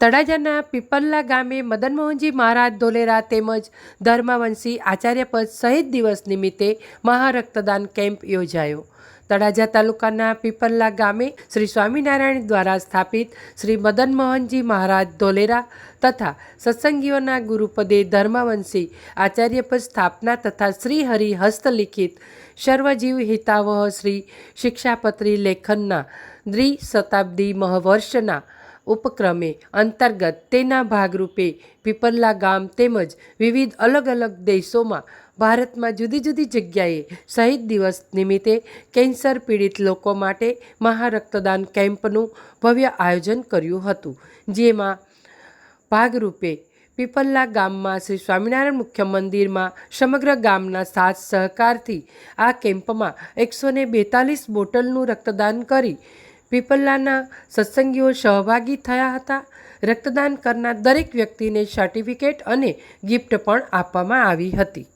તળાજાના પીપલ્લા ગામે મદનમોહનજી મહારાજ ધોલેરા તેમજ ધર્મવંશી આચાર્યપદ શહીદ દિવસ નિમિત્તે મહારક્તદાન કેમ્પ યોજાયો. તળાજા તાલુકાના પીપલ્લા ગામે શ્રી સ્વામિનારાયણ દ્વારા સ્થાપિત શ્રી મદનમોહનજી મહારાજ ધોલેરા તથા સત્સંગીઓના ગુરુપદે ધર્મવંશી આચાર્યપદ સ્થાપના તથા શ્રી હરિ હસ્તલિખિત સર્વજીવ હિતાવહ શ્રી શિક્ષાપત્રી લેખનના દ્વિશતાબ્દી મહવર્ષના ઉપક્રમે અંતર્ગત તેના ભાગરૂપે પીપલ્લા ગામ તેમજ વિવિધ અલગ અલગ દેશોમાં ભારતમાં જુદી જુદી જગ્યાએ શહીદ દિવસ નિમિત્તે કેન્સર પીડિત લોકો માટે મહારક્તદાન કેમ્પનું ભવ્ય આયોજન કર્યું હતું, જેમાં ભાગરૂપે પીપલ્લા ગામમાં શ્રી સ્વામિનારાયણ મુખ્ય મંદિરમાં સમગ્ર ગામના સાથ સહકારથી આ કેમ્પમાં એકસો ને બેતાલીસ બોટલનું રક્તદાન કરી પીપલ્લાના સત્સંગીઓ સહભાગી થયા હતા. રક્તદાન કરનાર દરેક વ્યક્તિને સર્ટિફિકેટ અને ગિફ્ટ પણ આપવામાં આવી હતી.